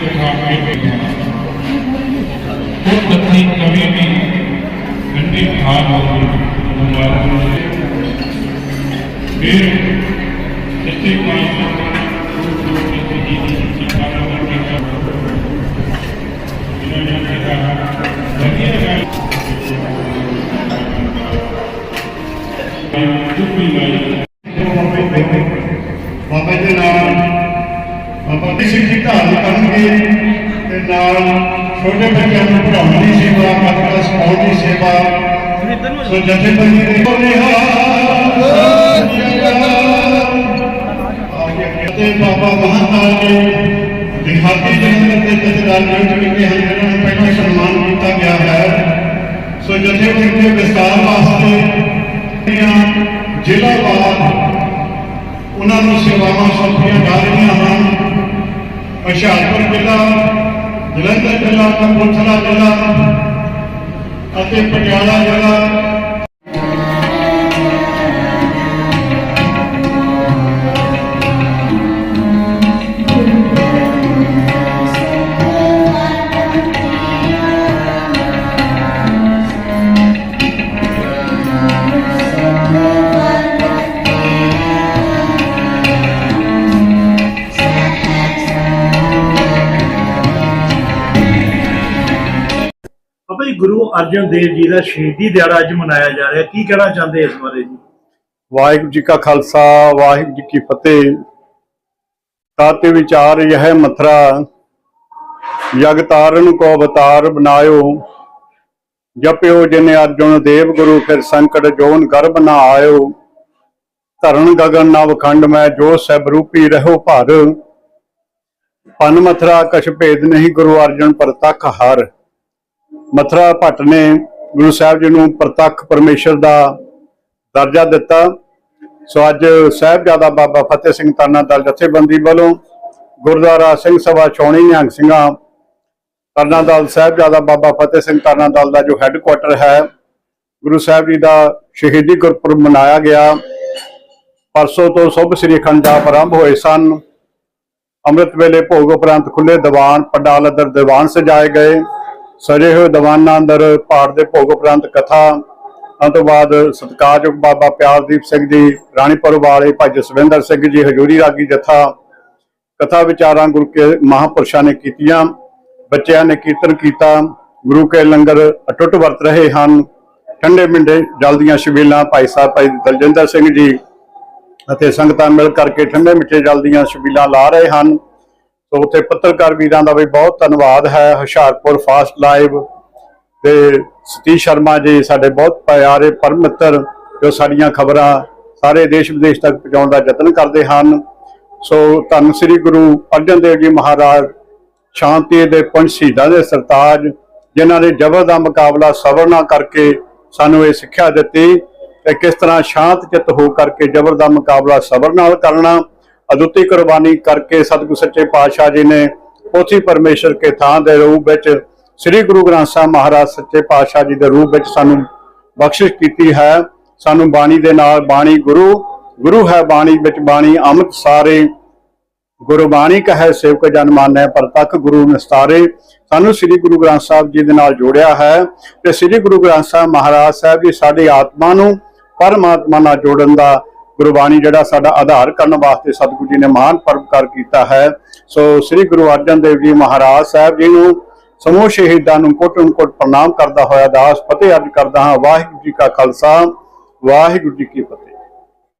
ਅਗਲੇ ਤੇ ਦਿਖਾ ਕੇ ਭੇਜਿਆ ਉਹ ਪਤਨੀ ਕਵੀ ਵੀ ਗੰਡੇ ਖਾ ਹੋ ਮਹਾਰਾਜ ਨੇ ਫਿਰ ਸੱਚੇ ਪਾਤਸ਼ਾਹ ਨੇ ਜੀ ਦੀ ਸਿੱਖਿਆ ਕਰਕੇ ਇਹਨਾਂ ਨੇ ਕਿਹਾ ਵਧੀਆ ਗੱਲ ਚੁੱਪੀ ਲਾਈ ਬਾਬਾ ਜੀ ਨਾਲ ਬਾਬਾ ਜੀ ਸਿੰਘ ਜੀ ਘਰ ਕਰਨਗੇ ਤੇ ਨਾਲ ਛੋਟੇ ਬੱਚਿਆਂ ਨੂੰ ਪੜ੍ਹਾਉਣ ਦੀ ਸੇਵਾ ਮਾਤਾ ਸਪੋਰਟ ਦੀ ਸੇਵਾ। ਸੋ ਜਥੇਬੰਦੀ ਦੇ ਕੋਲੇ ਤੇ ਬਾਬਾ ਮਹਾਂਕਾਲ ਦੇ ਦਿਹਾਤੀ ਜਨਮ ਦੇ ਜਥੇਦਾਰ ਜਿਹੜੇ ਕਿ ਹਨ ਇਹਨਾਂ ਨੂੰ ਪਹਿਲਾਂ ਸਨਮਾਨ ਕੀਤਾ ਗਿਆ ਹੈ। ਸੋ ਜਥੇਬੰਦੀ ਦੇ ਵਿਸਤਾਰ ਵਾਸਤੇ ਜ਼ਿਲ੍ਹਾ ਬਾਦ ਉਹਨਾਂ ਨੂੰ ਸੇਵਾਵਾਂ ਸੌਂਪੀਆਂ ਜਾ ਰਹੀਆਂ ਹਨ। ਹੁਸ਼ਿਆਰਪੁਰ ਜ਼ਿਲ੍ਹਾ ਜਲੰਧਰ ਜ਼ਿਲ੍ਹਾ ਕਪੂਰਥਲਾ ਜ਼ਿਲ੍ਹਾ ਅਤੇ ਪਟਿਆਲਾ ਜ਼ਿਲ੍ਹਾ ਗੁਰੂ ਅਰਜਨ ਦੇਵ ਜੀ ਦਾ ਸ਼ਹੀਦੀ ਦਿਹਾੜਾ ਅੱਜ ਮਨਾਇਆ ਜਾ ਰਿਹਾ। ਕੀ ਕਹਿਣਾ ਚਾਹੁੰਦੇ ਇਸ ਬਾਰੇ ਜੀ? ਵਾਹਿਗੁਰੂ ਜੀ ਕਾ ਖਾਲਸਾ, ਵਾਹਿਗੁਰੂ ਜੀ ਕੀ ਫਤਿਹ। ਤਾਤੇ ਵਿਚਾਰ ਯਹ ਮਥਰਾ ਜਗ ਤਾਰਨ ਕੋ ਅਵਤਾਰ ਬਨਾਇਓ। ਜਪਿਓ ਜਿਨ ਅਰਜੁਨ ਦੇਵ ਗੁਰੂ, ਫਿਰ ਸੰਕਟ ਜੋਨ ਗਰਭ ਨਾ ਆਇਓ। ਧਰਨ ਗਗਨ ਨਵ ਖੰਡ ਮੈਂ ਜੋ ਸਭ ਰੂਪੀ ਰਹੋ ਭਰ। ਪਨ ਮਥਰਾ ਕਛ ਭੇਦ ਨਹੀਂ ਗੁਰੂ ਅਰਜਨ ਪ੍ਰਤੱਖ ਹਰ। ਮਥਰਾ ਭੱਟ ਨੇ ਗੁਰੂ ਸਾਹਿਬ ਜੀ ਨੂੰ ਪ੍ਰਤੱਖ ਪਰਮੇਸ਼ਰ ਦਾ ਦਰਜਾ ਦਿੱਤਾ। ਸੋ ਅੱਜ ਸਾਹਿਬਜ਼ਾਦਾ ਬਾਬਾ ਫਤਿਹ ਸਿੰਘ ਤਾਨਾ ਦਲ ਜਥੇਬੰਦੀ ਵੱਲੋਂ ਗੁਰਦੁਆਰਾ ਸਿੰਘ ਸਭਾ ਚੌਣੀ ਨਿਹੰਗ ਸਿੰਘਾਂ ਤਰਨਾ ਦਲ, ਸਾਹਿਬਜ਼ਾਦਾ ਬਾਬਾ ਫਤਿਹ ਸਿੰਘ ਤਾਨਾ ਦਲ ਦਾ ਜੋ ਹੈੱਡਕੁਆਟਰ ਹੈ, ਗੁਰੂ ਸਾਹਿਬ ਜੀ ਦਾ ਸ਼ਹੀਦੀ ਗੁਰਪੁਰਬ ਮਨਾਇਆ ਗਿਆ। ਪਰਸੋਂ ਤੋਂ ਸੁਭ ਸ੍ਰੀ ਅਖੰਡ ਜਾਪ ਆਰੰਭ ਹੋਏ ਸਨ। ਅੰਮ੍ਰਿਤ ਵੇਲੇ ਭੋਗ ਉਪਰੰਤ ਖੁੱਲੇ ਦੀਵਾਨ, ਪੰਡਾਲ, ਅੰਦਰ ਦੀਵਾਨ ਸਜਾਏ ਗਏ। ਸਜੇ ਹੋਏ ਦੀਵਾਨਾਂ ਅੰਦਰ ਪਾਠ ਦੇ ਭੋਗ ਉਪਰੰਤ ਕਥਾ ਉਸ ਤੋਂ ਬਾਅਦ ਸਤਿਕਾਰਯੋਗ ਬਾਬਾ ਪਿਆਰਦੀਪ ਸਿੰਘ ਜੀ ਰਾਣੀਪੁਰ ਵਾਲੇ ਭਾਈ ਜਸਵਿੰਦਰ ਸਿੰਘ ਜੀ, ਹਜੂਰੀ ਰਾਗੀ ਜਥਾ, ਕਥਾ ਵਿਚਾਰਾਂ ਗੁਰੂ ਕੇ ਮਹਾਪੁਰਸ਼ਾਂ ਨੇ ਕੀਤੀਆਂ, ਬੱਚਿਆਂ ਨੇ ਕੀਰਤਨ ਕੀਤਾ, ਗੁਰੂ ਕੇ ਲੰਗਰ ਅਟੁੱਟ ਵਰਤ ਰਹੇ ਹਨ, ਠੰਡੇ ਮਿੰਡੇ ਜਲ ਦੀਆਂ ਛਬੀਲਾਂ ਭਾਈ ਸਾਹਿਬ, ਭਾਈ ਦਲਜਿੰਦਰ ਸਿੰਘ ਜੀ ਅਤੇ ਸੰਗਤਾਂ ਮਿਲ ਕਰਕੇ ਠੰਡੇ ਮਿੱਠੇ ਜਲ ਦੀਆਂ ਛਬੀਲਾਂ ਲਾ ਰਹੇ ਹਨ। ਸੋ ਉੱਥੇ ਪੱਤਰਕਾਰ ਵੀਰਾਂ ਦਾ ਵੀ ਬਹੁਤ ਧੰਨਵਾਦ ਹੈ, ਹੁਸ਼ਿਆਰਪੁਰ ਫਾਸਟ ਲਾਈਵ ਤੇ ਸਤੀਸ਼ ਸ਼ਰਮਾ ਜੀ ਸਾਡੇ ਬਹੁਤ ਪਿਆਰੇ ਪਰਮਿੱਤਰ ਜੋ ਸਾਡੀਆਂ ਖਬਰਾਂ ਸਾਰੇ ਦੇਸ਼ ਵਿਦੇਸ਼ ਤੱਕ ਪਹੁੰਚਾਉਣ ਦਾ ਯਤਨ ਕਰਦੇ ਹਨ। ਸੋ ਧੰਨ ਸ੍ਰੀ ਗੁਰੂ ਅਰਜਨ ਦੇਵ ਜੀ ਮਹਾਰਾਜ ਸ਼ਾਂਤੀ ਦੇ ਪੰਜ ਸ਼ਹੀਦਾਂ ਦੇ ਸਰਤਾਜ, ਜਿਨ੍ਹਾਂ ਨੇ ਜ਼ਬਰ ਦਾ ਮੁਕਾਬਲਾ ਸਬਰ ਨਾਲ ਕਰਕੇ ਸਾਨੂੰ ਇਹ ਸਿੱਖਿਆ ਦਿੱਤੀ ਕਿ ਕਿਸ ਤਰ੍ਹਾਂ ਸ਼ਾਂਤ ਚਿੱਤ ਹੋ ਕਰਕੇ ਜ਼ਬਰ ਦਾ ਮੁਕਾਬਲਾ ਸਬਰ ਨਾਲ ਕਰਨਾ ਅਦੁੱਤੀ ਕੁਰਬਾਨੀ ਕਰਕੇ ਸਤਿਗੁਰ ਸੱਚੇ ਪਾਤਸ਼ਾਹ ਜੀ ਨੇ ਪੋਥੀ ਪਰਮੇਸ਼ਰ ਕੇ ਥਾਂ ਦੇ ਰੂਪ ਵਿੱਚ ਸ੍ਰੀ ਗੁਰੂ ਗ੍ਰੰਥ ਸਾਹਿਬ ਮਹਾਰਾਜ ਸੱਚੇ ਪਾਤਸ਼ਾਹ ਜੀ ਦੇ ਰੂਪ ਵਿੱਚ ਸਾਨੂੰ ਬਖਸ਼ਿਸ਼ ਕੀਤੀ ਹੈ। ਸਾਨੂੰ ਬਾਣੀ ਦੇ ਨਾਲ ਬਾਣੀ ਗੁਰੂ ਗੁਰੂ ਹੈ ਬਾਣੀ ਵਿੱਚ ਬਾਣੀ ਅੰਮ੍ਰਿਤ ਸਾਰੇ। ਗੁਰਬਾਣੀ ਕਹੈ ਸੇਵਕ ਜਨ ਮਾਨੈ ਪ੍ਰਤੱਖ ਗੁਰੂ ਨਿਸਤਾਰੇ। ਸਾਨੂੰ ਸ੍ਰੀ ਗੁਰੂ ਗ੍ਰੰਥ ਸਾਹਿਬ ਜੀ ਦੇ ਨਾਲ ਜੋੜਿਆ ਹੈ ਤੇ ਸ੍ਰੀ ਗੁਰੂ ਗ੍ਰੰਥ ਸਾਹਿਬ ਮਹਾਰਾਜ ਸਾਹਿਬ ਜੀ ਸਾਡੀ ਆਤਮਾ ਨੂੰ ਪਰਮਾਤਮਾ ਨਾਲ ਜੋੜਨ ਦਾ ਗੁਰਬਾਣੀ ਜਿਹੜਾ ਸਾਡਾ ਆਧਾਰ ਕਰਨ ਵਾਸਤੇ ਸਤਿਗੁਰੂ ਜੀ ਨੇ ਮਹਾਨ ਪਰਉਪਕਾਰ ਕੀਤਾ ਹੈ। ਸੋ ਸ੍ਰੀ ਗੁਰੂ ਅਰਜਨ ਦੇਵ ਜੀ ਮਹਾਰਾਜ ਸਾਹਿਬ ਜੀ ਨੂੰ ਸਮੂਹ ਸ਼ਹੀਦਾਂ ਨੂੰ ਕੋਟਨ ਕੋਟ ਪ੍ਰਣਾਮ ਕਰਦਾ ਹੋਇਆ ਦਾਸ ਫਤਿਹ ਅਰਜ ਕਰਦਾ ਹਾਂ। ਵਾਹਿਗੁਰੂ ਜੀ ਕਾ ਖਾਲਸਾ, ਵਾਹਿਗੁਰੂ ਜੀ ਕੀ ਫਤਿਹ।